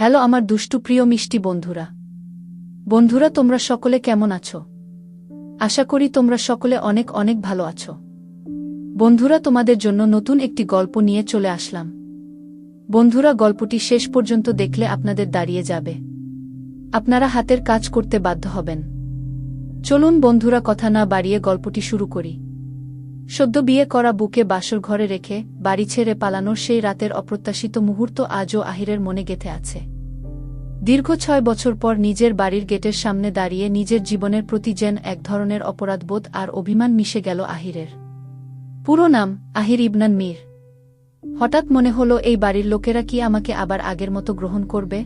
Hello আমার দুষ্টু প্রিয় মিষ্টি বন্ধুরা। বন্ধুরা, তোমরা সকলে কেমন আছো? আশা করি তোমরা সকলে অনেক অনেক ভালো আছো। বন্ধুরা, তোমাদের জন্য নতুন একটি গল্প নিয়ে চলে আসলাম। বন্ধুরা, গল্পটি শেষ পর্যন্ত দেখলে আপনাদের দাঁড়িয়ে যাবে। আপনারা হাতের কাজ করতে বাধ্য হবেন। চলুন বন্ধুরা, কথা না বাড়িয়ে গল্পটি শুরু করি। সদ্য বিয়ে করা বুকে বাসর ঘরে রেখে বাড়ি ছেড়ে পালানোর সেই রাতের অপ্রত্যাশিত মুহূর্ত আজও আহিরের মনে গেথে আছে। দীর্ঘ ছয় বছর পর নিজের বাড়ির গেটের সামনে দাঁড়িয়ে নিজের জীবনের প্রতি যেন এক ধরনের অপরাধবোধ আর অভিমান মিশে গেল আহিরের। পুরো নাম, আহির ইবনান মীর। হঠাৎ মনে হলো, এই বাড়ির লোকেরা কি আমাকে আবার আগের মতো গ্রহণ করবে?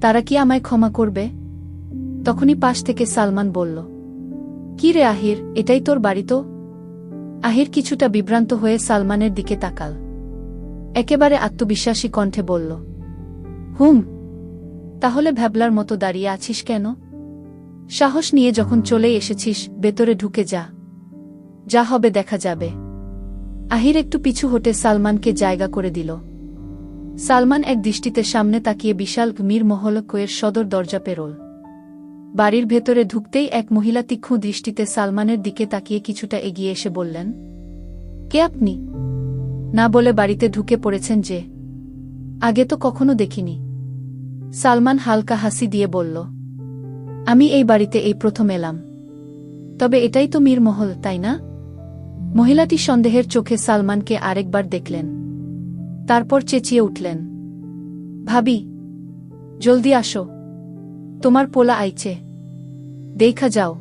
তারা কি আমায় ক্ষমা করবে? তখনই পাশ থেকে সালমান বলল, কি রে আহির, এটাই তোর বাড়ি তো? আহির কিছুটা বিভ্রান্ত হয়ে সালমানের দিকে তাকাল। একেবারে আত্মবিশ্বাসী কণ্ঠে বলল, হুম, তাহলে ভ্যাবলার মতো দাঁড়িয়ে আছিস কেন? সাহস নিয়ে যখন চলে এসেছিস, ভেতরে ঢুকে যা। যা হবে দেখা যাবে। আহির একটু পিছু হটে সালমানকে জায়গা করে দিল। সালমান এক দৃষ্টিতে সামনে তাকিয়ে বিশাল মীর মহল কোয়ের সদর দরজা পেরোল। বাড়ির ভেতরে ঢুকতেই এক মহিলা তীক্ষ্ণ দৃষ্টিতে সালমানের দিকে তাকিয়ে কিছুটা এগিয়ে এসে বললেন, কে আপনি? না বলে বাড়িতে ঢুকে পড়েছেন যে। আগে তো কখনো দেখিনি। সালমান হালকা হাসি দিয়ে বলল, আমি এই বাড়িতে এই প্রথম এলাম। তবে এটাই তো মীর মহল, তাই না? মহিলাটি সন্দেহের চোখে সালমানকে আরেকবার দেখলেন, তারপর চেঁচিয়ে উঠলেন, ভাবি, জলদি আসো। তোমার পোলা আইছে। দেখা যাও।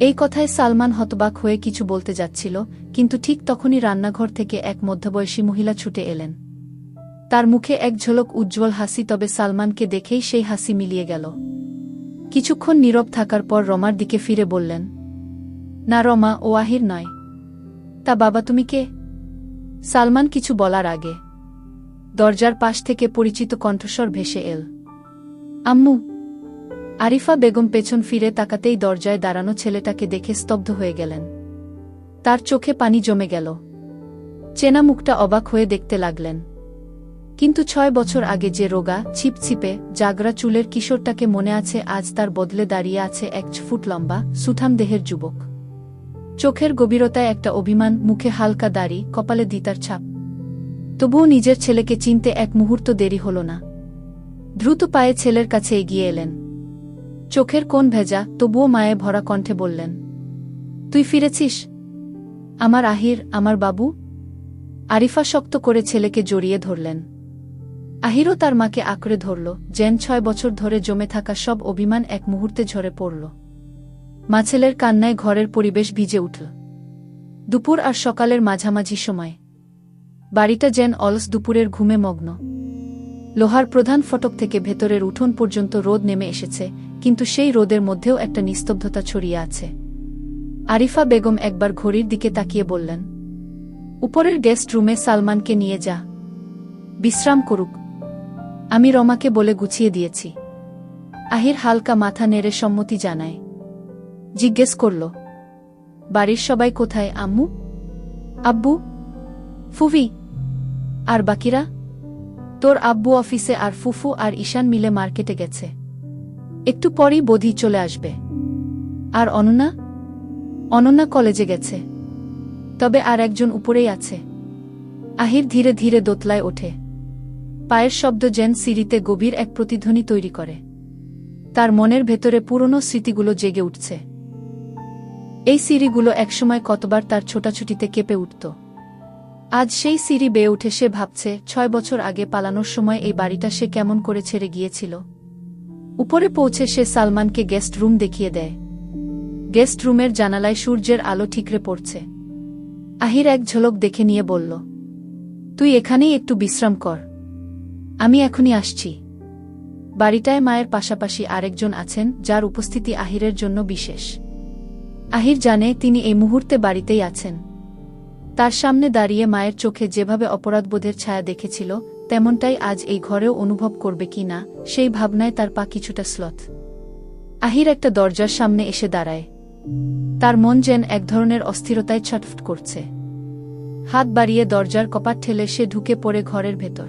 এই কথায় সালমান হতবাক হয়ে কিছু বলতে যাচ্ছিল, কিন্তু ঠিক তখনই রান্নাঘর থেকে এক মধ্যবয়সী মহিলা ছুটে এলেন। তার মুখে এক ঝলক উজ্জ্বল হাসি, তবে সালমানকে দেখেই সেই হাসি মিলিয়ে গেল। কিছুক্ষণ নীরব থাকার পর রমার দিকে ফিরে বললেন, না রমা, ও আহির নয়। তা বাবা, তুমি কে? সালমান কিছু বলার আগে দরজার পাশ থেকে পরিচিত কণ্ঠস্বর ভেসে এল, আম্মু আরিফা বেগম পেছন ফিরে তাকাতেই দরজায় দাঁড়ানো ছেলেটাকে দেখে স্তব্ধ হয়ে গেলেন। তার চোখে পানি জমে গেল। চেনা মুখটা অবাক হয়ে দেখতে লাগলেন। কিন্তু ছয় বছর আগে যে রোগা, ছিপছিপে, জাগরা চুলের কিশোরটাকে মনে আছে আজ তার বদলে দাঁড়িয়ে আছে এক ফুট লম্বা, সুঠাম দেহের যুবক। চোখের গভীরতায় একটা অভিমান, মুখে হালকা দাড়ি, কপালে দিতার ছাপ। তবুও নিজের ছেলেকে চিনতে এক মুহূর্ত দেরি হল না। দ্রুত পায়ে ছেলের কাছে এগিয়ে এলেন। চোখের কোন ভেজা, তবুও মায়ে ভরা কণ্ঠে বললেন, তুই ফিরেছিস? আমার আহির, আমার বাবু? আরিফা শক্ত করে ছেলেকে জড়িয়ে ধরলেন। আহিরও তার মাকে আঁকড়ে ধরল, যেন ছয় বছর ধরে জমে থাকা সব অভিমান এক মুহূর্তে ঝরে পড়ল। মা ছেলের কান্নায় ঘরের পরিবেশ ভিজে উঠল। দুপুর আর সকালের মাঝামাঝি সময়। বাড়িটা যেন অলস দুপুরের ঘুমে মগ্ন। লোহার প্রধান ফটক থেকে ভেতরের উঠোন পর্যন্ত রোদ নেমে এসেছে কিন্তু সেই রোদের মধ্যেও একটা নিস্তব্ধতা ছড়িয়ে আছে। আরিফা বেগম একবার ঘড়ির দিকে তাকিয়ে বললেন, উপরের গেস্ট রুমে সালমানকে নিয়ে যা। বিশ্রাম করুক। আমি রমাকে বলে গুছিয়ে দিয়েছি। আহির হালকা মাথা নেড়ে সম্মতি জানায়। জিজ্ঞেস করল, বাড়ির সবাই কোথায়, আম্মু? আব্বু? ফুভি আর বাকিরা? তোর আব্বু অফিসে আর ফুফু আর ঈশান মিলে মার্কেটে গেছে। একটু পরেই বোধি চলে আসবে। আর অনন্যা অনন্যা কলেজে গেছে। তবে আর একজন উপরেই আছে। আহির ধীরে ধীরে দোতলায় ওঠে। পায়ের শব্দ যেন সিঁড়িতে গভীর এক প্রতিধ্বনি তৈরি করে। তার মনের ভেতরে পুরনো স্মৃতিগুলো জেগে উঠছে। এই সিঁড়িগুলো একসময় কতবার তার ছোটাছুটিতে কেঁপে উঠত। আজ সেই সিঁড়ি বেয়ে উঠে সে ভাবছে, ছয় বছর আগে পালানোর সময় এই বাড়িটা সে কেমন করে ছেড়ে গিয়েছিল। উপরে পৌঁছে সে সালমানকে গেস্ট রুম দেখিয়ে দেয়। গেস্ট রুমের জানালায় সূর্যের আলো ঠিকরে পড়ছে। আহির এক ঝলক দেখে নিয়ে বলল, তুই এখানেই একটু বিশ্রাম কর। আমি এখনই আসছি। বাড়িটায় মায়ের পাশাপাশি আরেকজন আছেন, যার উপস্থিতি আহিরের জন্য বিশেষ। আহির জানে তিনি এই মুহূর্তে বাড়িতেই আছেন। তার সামনে দাঁড়িয়ে মায়ের চোখে যেভাবে অপরাধবোধের ছায়া দেখেছিল তেমনটাই আজ এই ঘরেও অনুভব করবে কি না, সেই ভাবনায় তার পা কিছুটা স্লথ। আহির একটা দরজার সামনে এসে দাঁড়ায়। তার মন যেন এক ধরনের অস্থিরতায় ছটফট করছে। হাত বাড়িয়ে দরজার কপাট ঠেলে সে ঢুকে পড়ে ঘরের ভেতর।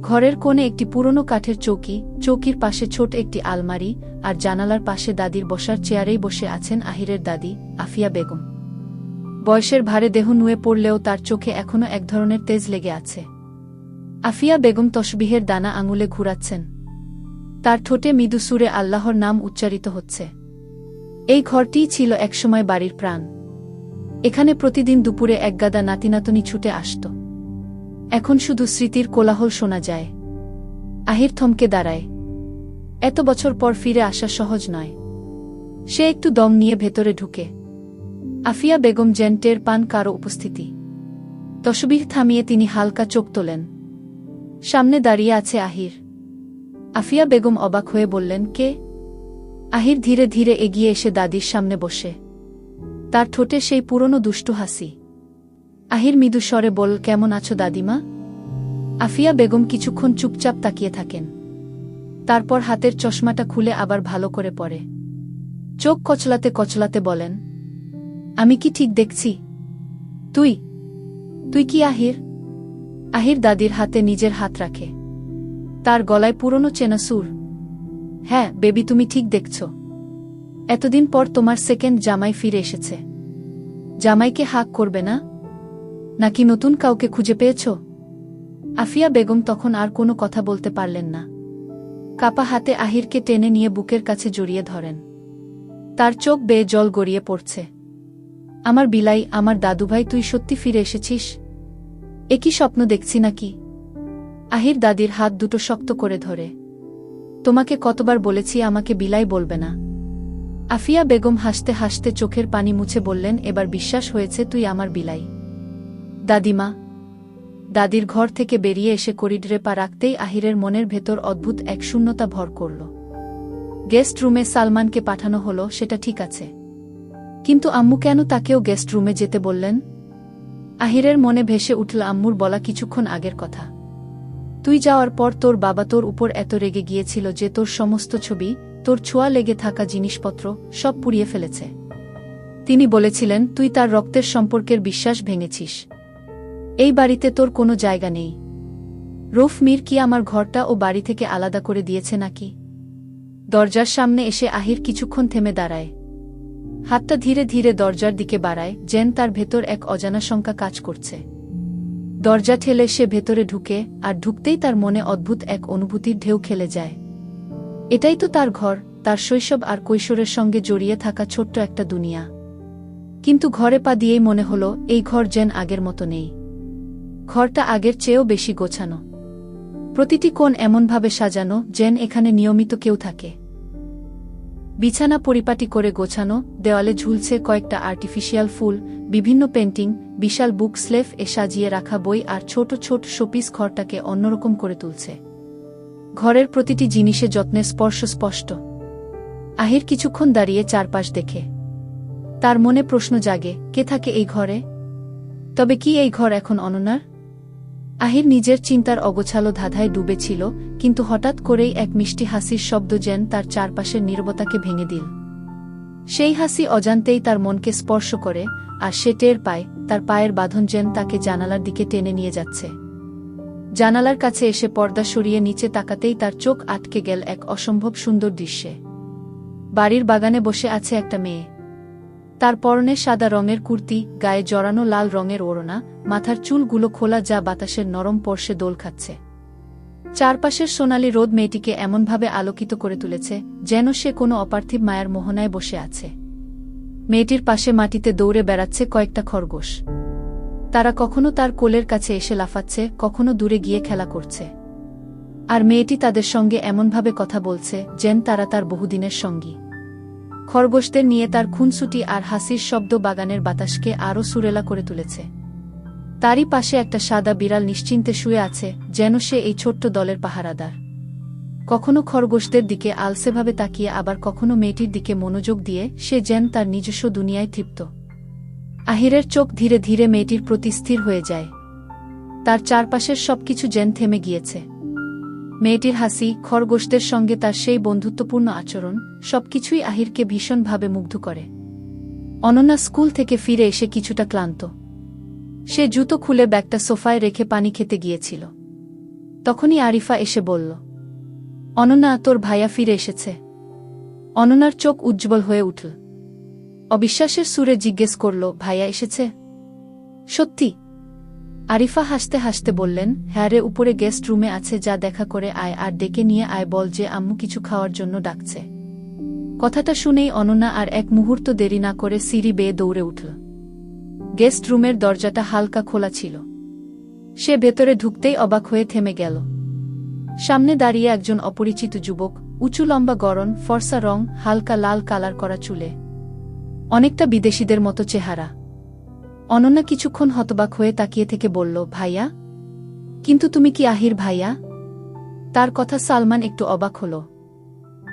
ঘরের কোণে একটি পুরনো কাঠের চৌকি, চৌকির পাশে ছোট একটি আলমারি আর জানালার পাশে দাদির বসার চেয়ারেই বসে আছেন আহিরের দাদি, আফিয়া বেগম। বয়সের ভারে দেহ নুয়ে পড়লেও তার চোখে এখনও এক ধরনের তেজ লেগে আছে। আফিয়া বেগম তসবিহের দানা আঙুলে ঘুরাচ্ছেন। তার ঠোঁটে মৃদু সুরে আল্লাহর নাম উচ্চারিত হচ্ছে। এই ঘরটিই ছিল একসময় বাড়ির প্রাণ। এখানে প্রতিদিন দুপুরে একগাদা নাতিনাতনি ছুটে আসত। এখন শুধু স্মৃতির কোলাহল শোনা যায়। আহির থমকে দাঁড়ায়। এত বছর পর ফিরে আসা সহজ নয়। সে একটু দম নিয়ে ভেতরে ঢুকে। আফিয়া বেগম জেন্টের পান কারও উপস্থিতি। তসবিহ থামিয়ে তিনি হালকা চোখ তোলেন। সামনে দাঁড়িয়ে আছে আহির। আফিয়া বেগম অবাক হয়ে বললেন, কে? আহির ধীরে ধীরে এগিয়ে এসে দাদির সামনে বসে। তার ঠোঁটে সেই পুরনো দুষ্টু হাসি। আহির মৃদু স্বরে বল, কেমন আছো দাদিমা? আফিয়া বেগম কিছুক্ষণ চুপচাপ তাকিয়ে থাকেন। তারপর হাতের চশমাটা খুলে আবার ভালো করে পড়ে চোখ কচলাতে কচলাতে বলেন, আমি কি ঠিক দেখছি? তুই? তুই কি, আহির? আহির দাদির হাতে নিজের হাত রাখে। তার গলায় পুরনো চেনা সুর। হ্যাঁ বেবি, তুমি ঠিক দেখছ। এতদিন পর তোমার সেকেন্ড জামাই ফিরে এসেছে। জামাইকে হাক করবে না? নাকি নতুন কাউকে খুঁজে পেয়েছ? আফিয়া বেগম তখন আর কোনো কথা বলতে পারলেন না। কাপা হাতে আহিরকে টেনে নিয়ে বুকের কাছে জড়িয়ে ধরেন। তার চোখ বেয়ে জল গড়িয়ে পড়ছে। আমার বিলাই, আমার দাদুভাই, তুই সত্যি ফিরে এসেছিস? একই স্বপ্ন দেখছি নাকি? আহির দাদির হাত দুটো শক্ত করে ধরে। তোমাকে কতবার বলেছি আমাকে বিলাই বলবে না। আফিয়া বেগম হাসতে হাসতে চোখের পানি মুছে বললেন, এবার বিশ্বাস হয়েছে তুই আমার বিলাই। দাদিমা, দাদির ঘর থেকে বেরিয়ে এসে করিডরে পা রাখতেই আহিরের মনের ভেতর অদ্ভুত এক শূন্যতা ভর করল। গেস্ট রুমে সালমানকে পাঠানো হলো, সেটা ঠিক আছে। কিন্তু আম্মু কেন তাকেও গেস্ট রুমে যেতে বললেন? আহিরের মনে ভেসে উঠল আম্মুর বলা কিছুক্ষণ আগের কথা। তুই যাওয়ার পর তোর বাবা তোর উপর এত রেগে গিয়েছিল যে তোর সমস্ত ছবি, তোর ছোঁয়া লেগে থাকা জিনিসপত্র সব পুড়িয়ে ফেলেছে। তিনি বলেছিলেন, তুই তার রক্তের সম্পর্কের বিশ্বাস ভেঙেছিস। এই বাড়িতে তোর কোনো জায়গা নেই। রুফ মির কি আমার ঘরটা ও বাড়ি থেকে আলাদা করে দিয়েছে নাকি? দরজার সামনে এসে আহির কিছুক্ষণ থেমে দাঁড়ায়। হাতটা ধীরে ধীরে দরজার দিকে বাড়ায়, যেন তার ভেতর এক অজানা শঙ্কা কাজ করছে। দরজা ঠেলে সে ভেতরে ঢুকে, আর ঢুকতেই তার মনে অদ্ভুত এক অনুভূতির ঢেউ খেলে যায়। এটাই তো তার ঘর, তার শৈশব আর কৈশোরের সঙ্গে জড়িয়ে থাকা ছোট্ট একটা দুনিয়া। কিন্তু ঘরে পা দিয়েই মনে হল, এই ঘর যেন আগের মতো নেই। ঘরটা আগের চেয়েও বেশি গোছানো। প্রতিটি কোণ এমনভাবে সাজানো, যেন এখানে নিয়মিত কেউ থাকে। বিছানা পরিপাটি করে গোছানো, দেওয়ালে ঝুলছে কয়েকটা আর্টিফিশিয়াল ফুল, বিভিন্ন পেন্টিং বিশাল বুক স্লেফ এ সাজিয়ে রাখা বই আর ছোট ছোট শোপিস ঘরটাকে অন্যরকম করে তুলছে। ঘরের প্রতিটি জিনিসে যত্নের স্পর্শ স্পষ্ট। আহির কিছুক্ষণ দাঁড়িয়ে চারপাশ দেখে। তার মনে প্রশ্ন জাগে, কে থাকে এই ঘরে? তবে কি এই ঘর এখন অননার আহির নিজের চিন্তার অগোছালো ধাঁধায় ডুবেছিল কিন্তু হঠাৎ করেই এক মিষ্টি হাসির শব্দ যেন তার চারপাশের নীরবতাকে ভেঙে দিল। সেই হাসি অজান্তেই তার মনকে স্পর্শ করে, আর সে টের পায় তার পায়ের বাঁধন যেন তাকে জানালার দিকে টেনে নিয়ে যাচ্ছে। জানালার কাছে এসে পর্দা সরিয়ে নিচে তাকাতেই তার চোখ আটকে গেল এক অসম্ভব সুন্দর দৃশ্যে। বাড়ির বাগানে বসে আছে একটা মেয়ে। তার পরনে সাদা রঙের কুর্তি, গায়ে জড়ানো লাল রঙের ওড়না, মাথার চুলগুলো খোলা যা বাতাসের নরম পর্শে দোল খাচ্ছে। চারপাশের সোনালি রোদ মেয়েটিকে এমনভাবে আলোকিত করে তুলেছে, যেন সে কোনো অপার্থিব মায়ার মোহনায় বসে আছে। মেয়েটির পাশে মাটিতে দৌড়ে বেড়াচ্ছে কয়েকটা খরগোশ। তারা কখনো তার কোলের কাছে এসে লাফাচ্ছে, কখনো দূরে গিয়ে খেলা করছে। আর মেয়েটি তাদের সঙ্গে এমনভাবে কথা বলছে, যেন তারা তার বহুদিনের সঙ্গী। খরগোশদের নিয়ে তার খুনসুটি আর হাসির শব্দ বাগানের বাতাসকে আরও সুরেলা করে তুলেছে। তারই পাশে একটা সাদা বিড়াল নিশ্চিন্তে শুয়ে আছে, যেন সে এই ছোট্ট দলের পাহারাদার। কখনো খরগোশদের দিকে আলসেভাবে তাকিয়ে, আবার কখনো মেয়েটির দিকে মনোযোগ দিয়ে সে যেন তার নিজস্ব দুনিয়ায় তৃপ্ত। আহিরের চোখ ধীরে ধীরে মেয়েটির প্রতি স্থির হয়ে যায়। তার চারপাশের সবকিছু যেন থেমে গিয়েছে। মেয়েটির হাসি, খরগোশদের সঙ্গে তার সেই বন্ধুত্বপূর্ণ আচরণ, সবকিছুই আহিরকে ভীষণভাবে মুগ্ধ করে। অনন্যা স্কুল থেকে ফিরে এসে কিছুটা ক্লান্ত। সে জুতো খুলে ব্যাগটা সোফায় রেখে পানি খেতে গিয়েছিল। তখনই আরিফা এসে বলল অননা তোর ভাইয়া ফিরে এসেছে। অননার চোখ উজ্জ্বল হয়ে উঠল। অবিশ্বাসের সুরে জিজ্ঞেস করল, ভাইয়া এসেছে? সত্যি আরিফা হাসতে হাসতে বললেন হ্যাঁ রে, উপরে গেস্ট রুমে আছে, যা দেখা করে আয়, আর ডেকে নিয়ে আয় বল যে আম্মু কিছু খাওয়ার জন্য ডাকছে কথাটা শুনেই অননা আর এক মুহূর্ত দেরি না করে সিঁড়ি বেয়ে দৌড়ে উঠল। গেস্ট রুমের দরজাটা হালকা খোলা ছিল। সে ভেতরে ঢুকতেই অবাক হয়ে থেমে গেল। সামনে দাঁড়িয়ে একজন অপরিচিত যুবক, উঁচু লম্বা গরন ফর্সা রং, হালকা লাল কালার করা চুলে। অনেকটা বিদেশিদের মতো চেহারা। অনন্যা কিছুক্ষণ হতবাক হয়ে তাকিয়ে থেকে বলল, ভাইয়া, কিন্তু তুমি কি আহির ভাইয়া? তার কথা সালমান একটু অবাক হল।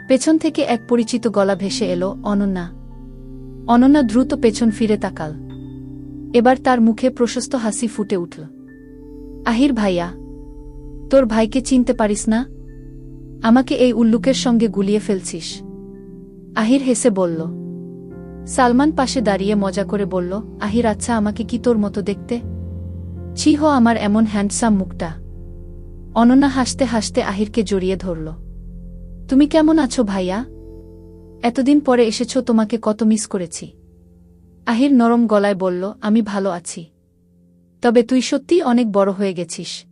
পেছন থেকে এক পরিচিত গলা ভেসে এলো, অনন্যা অনন্যা দ্রুত পেছন ফিরে তাকাল। এবার তার মুখে প্রশস্ত হাসি ফুটে উঠল। আহির ভাইয়া, তোর ভাইকে চিনতে পারিস না? আমাকে এই উল্লুকের সঙ্গে গুলিয়ে ফেলছিস। আহির হেসে বলল সালমান পাশে দাঁড়িয়ে মজা করে বলল, আহির আচ্ছা আমাকে কি তোর মতো দেখতে? ছিহ আমার এমন হ্যান্ডসাম মুখটা। অনন্যা হাসতে হাসতে আহিরকে জড়িয়ে ধরল। তুমি কেমন আছো ভাইয়া? এতদিন পরে এসেছ, তোমাকে কত মিস করেছি। আহির নরম গলায় বলল, আমি ভালো আছি। তবে তুই সত্যিই অনেক বড় হয়ে গেছিস।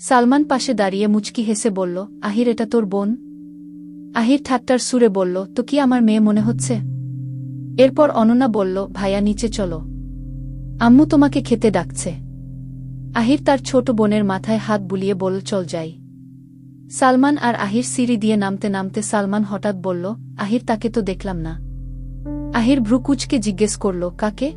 সালমান পাশে দাঁড়িয়ে মুচকি হেসে বলল, আহির, এটা তোর বোন? আহির ঠাট্টার সুরে বলল, তো কি আমার মেয়ে মনে হচ্ছে? এরপর অননা বলল ভাইয়া নিচে চলো। আম্মু তোমাকে খেতে ডাকছে। আহির তার ছোট বোনের মাথায় হাত বুলিয়ে বলল, চল যাই। সালমান আর আহির সিঁড়ি দিয়ে নামতে নামতে সালমান হঠাৎ বলল, আহির, তাকে তো দেখলাম না। আহির ভ্রুকুচকে জিজ্ঞেস করল, কাকে?